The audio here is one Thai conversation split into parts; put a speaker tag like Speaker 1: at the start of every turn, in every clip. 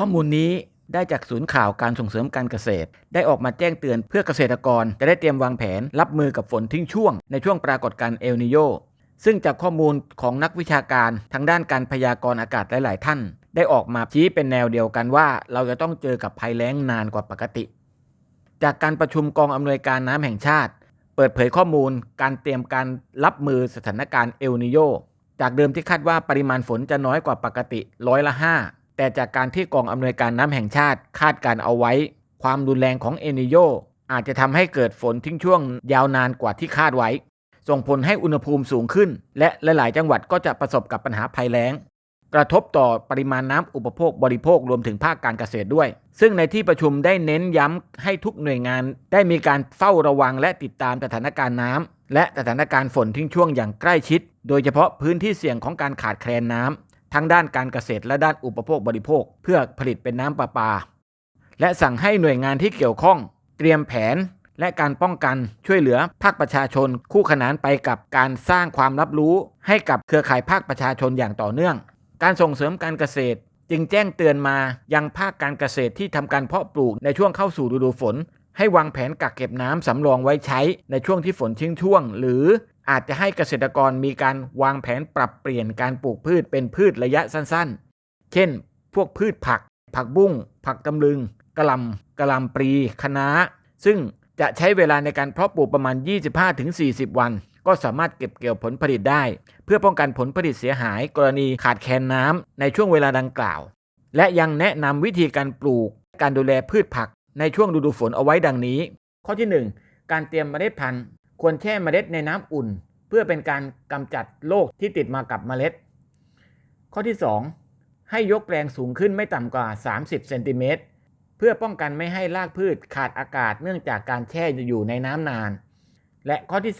Speaker 1: ข้อมูลนี้ได้จากศูนย์ข่าวการส่งเสริมการเกษตร ได้ออกมาแจ้งเตือนเพื่อเกษตรกร จะได้เตรียมวางแผน รับมือกับฝนทิ้งช่วง ในช่วงปรากฏการณ์เอลนิโยซึ่งจากข้อมูลของนักวิชาการทางด้านการพยากรณ์อากาศหลาย ๆ ท่าน ได้ออกมาชี้เป็นแนวเดียวกันว่า เราจะต้องเจอกับภัยแล้งนานกว่าปกติ จากการประชุมกองอำนวยการน้ำแห่งชาติ เปิดเผยข้อมูล การเตรียมการรับมือสถานการณ์เอลนิโยจากเดิมที่คาดว่าปริมาณฝนจะน้อยกว่าปกติร้อยละ5 แต่จากการที่กองอำนวยการน้ำแห่งชาติคาดการเอาไว้ ความรุนแรงของเอนิโยอาจจะทำให้เกิดฝนทิ้งช่วงยาวนานกว่าที่คาดไว้ ส่งผลให้อุณหภูมิสูงขึ้น และหลายๆ จังหวัดก็จะประสบกับปัญหาภัยแล้ง กระทบต่อปริมาณน้ำอุปโภคบริโภครวมถึงภาคการเกษตรด้วย ซึ่งในที่ประชุมได้เน้นย้ำให้ทุกหน่วยงาน ได้มีการเฝ้าระวังและติดตามสถานการณ์น้ำและสถานการณ์ฝนทิ้งช่วงอย่างใกล้ชิด โดยเฉพาะพื้นที่เสี่ยงของการขาดแคลนน้ำ ทั้งด้านการเกษตรและด้านอุปโภคบริโภค เพื่อผลิตเป็นน้ำประปา และสั่งให้หน่วยงานที่เกี่ยวข้อง เตรียมแผน และการป้องกันช่วยเหลือภาคประชาชน คู่ขนานไปกับการสร้างความรับรู้ ให้กับเครือข่ายภาคประชาชนอย่างต่อเนื่อง การส่งเสริมการเกษตร จึงแจ้งเตือนมายังภาคการเกษตรที่ทำการเพาะปลูกในช่วงเข้าสู่ฤดูฝนให้วางแผนกักเก็บน้ำสำรองไว้ใช้ในช่วงที่ฝนทิ้งช่วง หรือ อาจจะให้เกษตรกรมีการวางแผนปรับเปลี่ยนการปลูกพืชเป็นพืชระยะสั้นๆ เช่น พวกพืชผัก ผักบุ้ง ผักตำลึงกะหล่ำกะหล่ำปลีคะน้า ซึ่งจะใช้เวลาในการเพาะปลูกประมาณ 25-40 วัน ก็สามารถเก็บเกี่ยวผลผลิตได้ เพื่อป้องกันผลผลิตเสียหายกรณีขาดแคลนน้ำในช่วงเวลาดังกล่าว และยังแนะนำวิธีการปลูก การดูแลพืชผักในช่วงฤดูฝนเอาไว้ดังนี้ ข้อที่ 1 การเตรียมเมล็ดพันธุ์ ควรแช่เมล็ดในน้ำอุ่น เพื่อเป็นการกำจัดโรคที่ติดมากับเมล็ด ข้อที่ 2 ให้ยกแปลงสูงขึ้นไม่ต่ำกว่า 30เซนติเมตรเพื่อป้องกันไม่ให้รากพืชขาดอากาศเนื่องจากการแช่อยู่ในน้ำนาน และข้อที่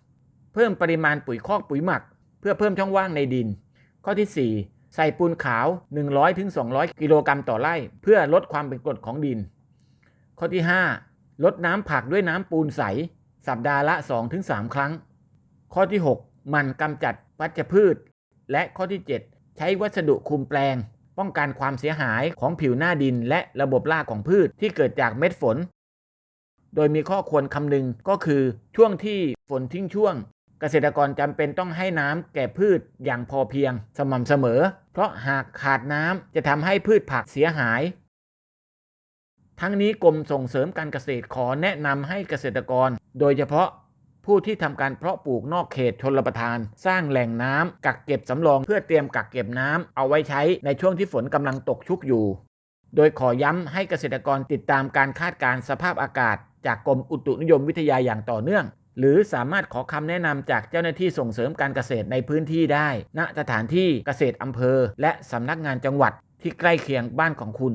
Speaker 1: 3 เพิ่มปริมาณปุ๋ยคอกปุ๋ยหมัก เพื่อเพิ่มช่องว่างในดิน ข้อที่ 4 ใส่ปูนขาว 100-200 กิโลกรัมต่อไร่ เพื่อลดความเป็นกรดของดิน ข้อที่ 5 ลดน้ำผักด้วยน้ำปูนใส สัปดาห์ละ 2-3 ครั้ง ข้อที่ 6 มันกำจัดวัชพืช และข้อที่ 7 ใช้วัสดุคุมแปลง ป้องกันความเสียหายของผิวหน้าดิน และระบบรากของพืชที่เกิดจากเม็ดฝน โดยมีข้อควรคำนึงก็คือช่วงที่ฝนทิ้งช่วง เกษตรกรจำเป็นต้องให้น้ำแก่พืชอย่างพอเพียง สม่ำเสมอ เพราะหากขาดน้ำจะทำให้พืชผักเสียหาย ทั้งนี้กรมส่งเสริมการเกษตรขอแนะนำให้เกษตรกร โดยเฉพาะผู้ที่ทำการเพาะปลูกนอกเขตชนรประทาน สร้างแหล่งน้ำกักเก็บสำรองเพื่อเตรียมกักเก็บน้ำเอาไว้ใช้ในช่วงที่ฝนกำลังตกชุกอยู่ โดยขอย้ำให้เกษตรกรติดตามการคาดการณ์สภาพอากาศ จากกรมอุตุนิยมวิทยาอย่างต่อเนื่อง หรือสามารถขอคำแนะนำจากเจ้าหน้าที่ส่งเสริมการเกษตรในพื้นที่ได้ ณสถานที่เกษตรอำเภอ และสำนักงานจังหวัดที่ใกล้เคียงบ้านของคุณ